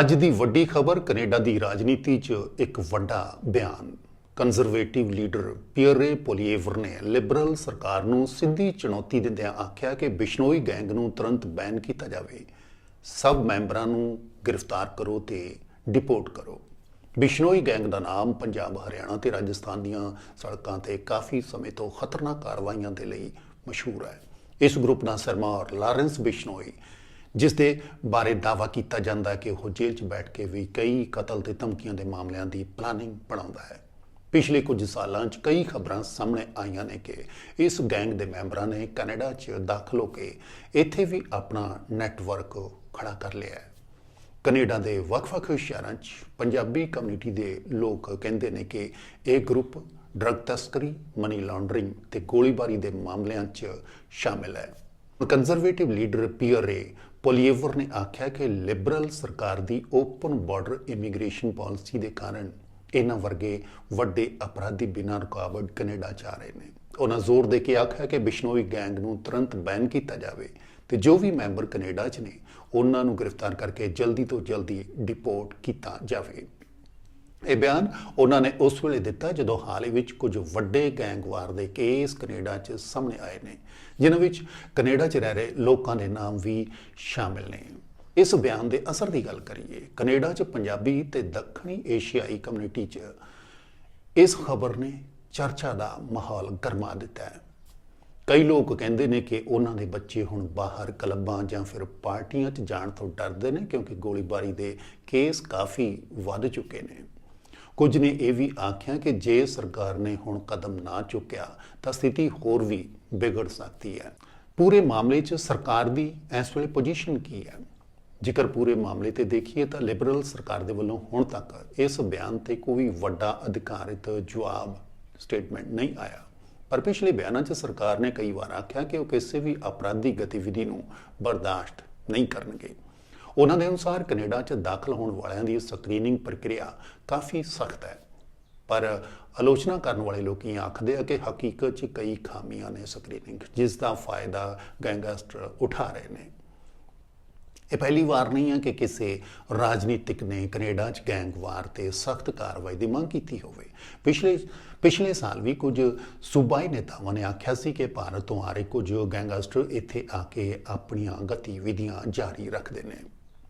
ਅੱਜ ਦੀ ਵੱਡੀ ਖਬਰ ਕੈਨੇਡਾ ਦੀ ਰਾਜਨੀਤੀ 'ਚ ਇੱਕ ਵੱਡਾ ਬਿਆਨ। ਕੰਜ਼ਰਵੇਟਿਵ ਲੀਡਰ ਪੀਅਰੇ ਪੋਲੀਏਵਰ ਨੇ ਲਿਬਰਲ ਸਰਕਾਰ ਨੂੰ ਸਿੱਧੀ ਚੁਣੌਤੀ ਦਿੰਦਿਆਂ ਆਖਿਆ ਕਿ ਬਿਸ਼ਨੋਈ ਗੈਂਗ ਨੂੰ ਤੁਰੰਤ ਬੈਨ ਕੀਤਾ ਜਾਵੇ। ਸਭ ਮੈਂਬਰਾਂ ਨੂੰ ਗ੍ਰਿਫਤਾਰ ਕਰੋ ਤੇ ਡਿਪੋਰਟ ਕਰੋ। ਬਿਸ਼ਨੋਈ ਗੈਂਗ ਦਾ ਨਾਮ ਪੰਜਾਬ, ਹਰਿਆਣਾ ਤੇ ਰਾਜਸਥਾਨ ਦੀਆਂ ਸੜਕਾਂ ਤੇ ਕਾਫੀ ਸਮੇਂ ਤੋਂ ਖਤਰਨਾਕ ਕਾਰਵਾਈਆਂ ਦੇ ਲਈ ਮਸ਼ਹੂਰ ਹੈ। ਇਸ ਗਰੁੱਪ ਦਾ ਸਰਮਾਰ ਲਾਰੈਂਸ ਬਿਸ਼ਨੋਈ ਜਿਸ ਦੇ ਬਾਰੇ ਦਾਵਾ ਕੀਤਾ ਜਾਂਦਾ ਹੈ ਕਿ ਉਹ ਜੇਲ੍ਹ 'ਚ ਬੈਠ ਕੇ ਵੀ ਕਈ ਕਤਲ ਤੇ ਧਮਕੀਆਂ ਦੇ ਮਾਮਲਿਆਂ ਦੀ ਪਲਾਨਿੰਗ ਬਣਾਉਂਦਾ ਹੈ। ਪਿਛਲੇ ਕੁਝ ਸਾਲਾਂ 'ਚ ਕਈ ਖਬਰਾਂ ਸਾਹਮਣੇ ਆਈਆਂ ਨੇ ਕਿ ਇਸ ਗੈਂਗ ਦੇ ਮੈਂਬਰਾਂ ਨੇ ਕੈਨੇਡਾ 'ਚ ਦਾਖਲ ਹੋ ਕੇ ਇੱਥੇ ਵੀ ਆਪਣਾ ਨੈਟਵਰਕ ਖੜਾ ਕਰ ਲਿਆ ਹੈ। ਕੈਨੇਡਾ ਦੇ ਵੱਖ-ਵੱਖ ਸ਼ਹਿਰਾਂ 'ਚ ਪੰਜਾਬੀ ਕਮਿਊਨਿਟੀ ਦੇ ਲੋਕ ਕਹਿੰਦੇ ਨੇ ਕਿ ਇਹ ਗਰੁੱਪ ਡਰੱਗ ਤਸਕਰੀ ਮਨੀ ਲਾਂਡਰਿੰਗ ਤੇ ਗੋਲੀਬਾਰੀ ਦੇ ਮਾਮਲਿਆਂ 'ਚ ਸ਼ਾਮਿਲ ਹੈ। ਕੰਜ਼ਰਵੇਟਿਵ ਲੀਡਰ ਪੀਅਰ ਰੇ ਪੋਲੀਏਵਰ ਨੇ ਆਖਿਆ ਕਿ ਲਿਬਰਲ ਸਰਕਾਰ ਦੀ ਓਪਨ ਬਾਰਡਰ ਇਮੀਗ੍ਰੇਸ਼ਨ ਪਾਲਿਸੀ ਦੇ ਕਾਰਨ ਇਹਨਾਂ ਵਰਗੇ ਵੱਡੇ ਅਪਰਾਧੀ ਬਿਨਾਂ ਰੁਕਾਵਟ ਕੈਨੇਡਾ ਚ ਆ ਰਹੇ ਨੇ। ਉਹਨਾਂ ਜ਼ੋਰ ਦੇ ਕੇ ਆਖਿਆ ਕਿ ਬਿਸ਼ਨੋਈ ਗੈਂਗ ਨੂੰ ਤੁਰੰਤ ਬੈਨ ਕੀਤਾ ਜਾਵੇ ਤੇ ਜੋ ਵੀ ਮੈਂਬਰ ਕੈਨੇਡਾ ਚ ਨੇ, ਉਹਨਾਂ ਨੂੰ ਗ੍ਰਿਫਤਾਰ ਕਰਕੇ ਜਲਦੀ ਤੋਂ ਜਲਦੀ ਡਿਪੋਰਟ ਕੀਤਾ ਜਾਵੇ। ਇਹ ਬਿਆਨ ਉਹਨਾਂ ਨੇ ਉਸ ਵੇਲੇ ਦਿੱਤਾ ਜਦੋਂ ਹਾਲ ਹੀ ਵਿੱਚ ਕੁਝ ਵੱਡੇ ਗੈਂਗਵਾਰ ਦੇ ਕੇਸ ਕੈਨੇਡਾ 'ਚ ਸਾਹਮਣੇ ਆਏ ਨੇ, ਜਿਨ੍ਹਾਂ ਵਿੱਚ ਕੈਨੇਡਾ 'ਚ ਰਹਿ ਰਹੇ ਲੋਕਾਂ ਦੇ ਨਾਮ ਵੀ ਸ਼ਾਮਿਲ ਨੇ। ਇਸ ਬਿਆਨ ਦੇ ਅਸਰ ਦੀ ਗੱਲ ਕਰੀਏ, ਕੈਨੇਡਾ 'ਚ ਪੰਜਾਬੀ ਤੇ ਦੱਖਣੀ ਏਸ਼ੀਆਈ ਕਮਿਊਨਿਟੀ 'ਚ ਇਸ ਖਬਰ ਨੇ ਚਰਚਾ ਦਾ ਮਾਹੌਲ ਗਰਮਾ ਦਿੱਤਾ ਹੈ। ਕਈ ਲੋਕ ਕਹਿੰਦੇ ਨੇ ਕਿ ਉਹਨਾਂ ਦੇ ਬੱਚੇ ਹੁਣ ਬਾਹਰ ਕਲੱਬਾਂ ਜਾਂ ਫਿਰ ਪਾਰਟੀਆਂ 'ਚ ਜਾਣ ਤੋਂ ਡਰਦੇ ਨੇ ਕਿਉਂਕਿ ਗੋਲੀਬਾਰੀ ਦੇ ਕੇਸ ਕਾਫੀ ਵੱਧ ਚੁੱਕੇ ਨੇ। ਕੁਝ ਨੇ ਇਹ ਵੀ ਆਖਿਆ ਕਿ ਜੇ ਸਰਕਾਰ ਨੇ ਹੁਣ ਕਦਮ ਨਾ ਚੁੱਕਿਆ, ਤਾਂ ਸਥਿਤੀ ਹੋਰ ਵੀ ਵਿਗੜ ਸਕਦੀ ਹੈ। ਪੂਰੇ ਮਾਮਲੇ 'ਚ ਸਰਕਾਰ ਦੀ ਇਸ ਵੇਲੇ ਪੋਜੀਸ਼ਨ ਕੀ ਹੈ? ਜੇਕਰ ਪੂਰੇ ਮਾਮਲੇ ਤੇ ਦੇਖੀਏ ਤਾਂ ਲਿਬਰਲ ਸਰਕਾਰ ਦੇ ਵੱਲੋਂ ਹੁਣ ਤੱਕ ਇਸ ਬਿਆਨ ਤੇ ਕੋਈ ਵੱਡਾ ਅਧਿਕਾਰਿਤ ਜਵਾਬ ਸਟੇਟਮੈਂਟ ਨਹੀਂ ਆਇਆ। ਪਰ ਪਿਛਲੇ ਬਿਆਨਾਂ 'ਚ ਸਰਕਾਰ ਨੇ ਕਈ ਵਾਰ ਆਖਿਆ ਕਿ ਉਹ ਕਿਸੇ ਵੀ ਅਪਰਾਧੀ ਗਤੀਵਿਧੀ ਨੂੰ ਬਰਦਾਸ਼ਤ ਨਹੀਂ ਕਰਨਗੇ। ਉਹਨਾਂ ਦੇ ਅਨੁਸਾਰ ਕੈਨੇਡਾ 'ਚ ਦਾਖਲ ਹੋਣ ਵਾਲਿਆਂ ਦੀ ਸਕਰੀਨਿੰਗ ਪ੍ਰਕਿਰਿਆ ਕਾਫੀ ਸਖਤ ਹੈ। ਪਰ ਆਲੋਚਨਾ ਕਰਨ ਵਾਲੇ ਲੋਕੀ ਆਖਦੇ ਆ ਕਿ ਹਕੀਕਤ 'ਚ ਕਈ ਖਾਮੀਆਂ ਨੇ ਸਕਰੀਨਿੰਗ, ਜਿਸ ਦਾ ਫਾਇਦਾ ਗੈਂਗਸਟਰ ਉਠਾ ਰਹੇ ਨੇ। ਇਹ ਪਹਿਲੀ ਵਾਰ ਨਹੀਂ ਹੈ ਕਿ ਕਿਸੇ ਰਾਜਨੀਤਿਕ ਨੇ ਕੈਨੇਡਾ 'ਚ ਗੈਂਗਵਾਰ ਤੇ ਸਖਤ ਕਾਰਵਾਈ ਦੀ ਮੰਗ ਕੀਤੀ ਹੋਵੇ। ਪਿਛਲੇ ਪਿਛਲੇ ਸਾਲ ਵੀ ਕੁਝ ਸੂਬਾਈ ਨੇਤਾਵਾਂ ਨੇ ਆਖਿਆ ਸੀ ਕਿ ਭਾਰਤ ਤੋਂ ਆ ਰਹੇ ਕੁਝ ਗੈਂਗਸਟਰ ਇੱਥੇ ਆ ਕੇ ਆਪਣੀਆਂ ਗਤੀਵਿਧੀਆਂ ਜਾਰੀ ਰੱਖਦੇ ਨੇ।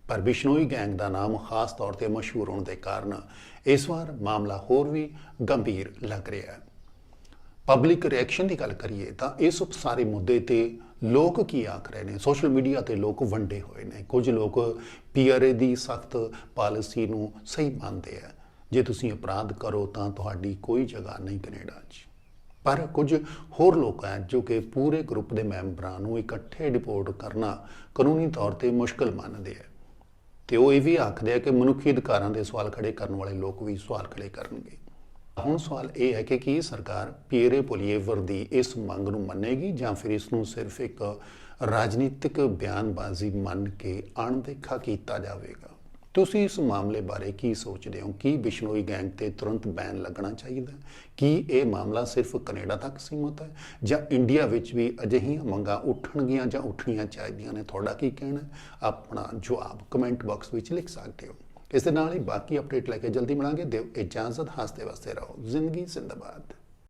ਪਰ ਬਿਸ਼ਨੋਈ ਗੈਂਗ ਦਾ ਨਾਮ ਖਾਸ ਤੌਰ ਤੇ ਮਸ਼ਹੂਰ ਹੋਣ ਦੇ ਕਾਰਨ ਇਸ ਵਾਰ ਮਾਮਲਾ ਹੋਰ ਵੀ ਗੰਭੀਰ ਲੱਗ ਰਿਹਾ ਹੈ। ਪਬਲਿਕ ਰਿਐਕਸ਼ਨ ਦੀ ਗੱਲ ਕਰੀਏ ਤਾਂ ਇਸ ਸਾਰੇ ਮੁੱਦੇ ਤੇ ਲੋਕ ਕੀ ਆਖ ਰਹੇ ਨੇ? ਸੋਸ਼ਲ ਮੀਡੀਆ ਤੇ ਲੋਕ ਵੰਡੇ ਹੋਏ ਨੇ। ਕੁਝ ਲੋਕ ਪੀਆਰਏ ਦੀ ਸਖਤ ਪਾਲਿਸੀ ਨੂੰ ਸਹੀ ਮੰਨਦੇ ਆ। ਜੇ ਤੁਸੀਂ ਅਪਰਾਧ ਕਰੋ ਤਾਂ ਤੁਹਾਡੀ ਕੋਈ ਜਗ੍ਹਾ ਨਹੀਂ ਕੈਨੇਡਾ 'ਚ। ਪਰ ਕੁਝ ਹੋਰ ਲੋਕ ਹੈ ਜੋ ਕਿ ਪੂਰੇ ਗਰੁੱਪ ਦੇ ਮੈਂਬਰਾਂ ਨੂੰ ਇਕੱਠੇ ਡਿਪੋਰਟ ਕਰਨਾ ਕਾਨੂੰਨੀ ਤੌਰ ਤੇ ਮੁਸ਼ਕਲ ਮੰਨਦੇ ਆ। ਤੇ ਉਹ ਇਹ ਵੀ ਆਖਦੇ ਆ ਕਿ ਮਨੁੱਖੀ ਅਧਿਕਾਰਾਂ ਦੇ ਸਵਾਲ ਖੜੇ ਕਰਨ ਵਾਲੇ ਲੋਕ ਵੀ ਸਵਾਲ ਖੜੇ ਕਰਨਗੇ। ਹੁਣ ਸਵਾਲ ਇਹ ਹੈ ਕਿ ਕੀ ਸਰਕਾਰ ਪੀਰੇ ਪੋਲੀਏਵਰ ਦੀ ਇਸ ਮੰਗ ਨੂੰ ਮੰਨੇਗੀ ਜਾਂ ਫਿਰ ਇਸ ਨੂੰ ਸਿਰਫ ਇੱਕ ਰਾਜਨੀਤਿਕ ਬਿਆਨਬਾਜ਼ੀ ਮੰਨ ਕੇ ਅਣਦੇਖਾ ਕੀਤਾ ਜਾਵੇਗਾ? ਤੁਸੀਂ ਇਸ ਮਾਮਲੇ ਬਾਰੇ ਕੀ ਸੋਚਦੇ ਹੋ? ਕੀ ਬਿਸ਼ਨੋਈ ਗੈਂਗ ਤੇ ਤੁਰੰਤ ਬੈਨ ਲੱਗਣਾ ਚਾਹੀਦਾ? ਕੀ ਇਹ ਮਾਮਲਾ ਸਿਰਫ ਕੈਨੇਡਾ ਤੱਕ ਸੀਮਤ ਹੈ? ਜਾਂ ਇੰਡੀਆ ਵਿੱਚ ਵੀ ਅਜਿਹੀਆਂ ਮੰਗਾਂ ਉੱਠਣਗੀਆਂ ਜਾਂ ਉੱਠਣੀਆਂ ਚਾਹੀਦੀਆਂ ਨੇ? ਤੁਹਾਡਾ ਕੀ ਕਹਿਣਾ ਆਪਣਾ ਜਵਾਬ ਕਮੈਂਟ ਬਾਕਸ ਵਿੱਚ ਲਿਖ ਸਕਦੇ ਹੋ। ਇਸ ਦੇ ਨਾਲ ਹੀ ਬਾਕੀ ਅਪਡੇਟ ਲੈ ਕੇ ਜਲਦੀ ਮਿਲਾਂਗੇ। ਦਿਓ ਇਜਾਜ਼ਤ। ਹੱਸਦੇ ਵਸਦੇ ਰਹੋ। ਜ਼ਿੰਦਗੀ ਜ਼ਿੰਦਾਬਾਦ।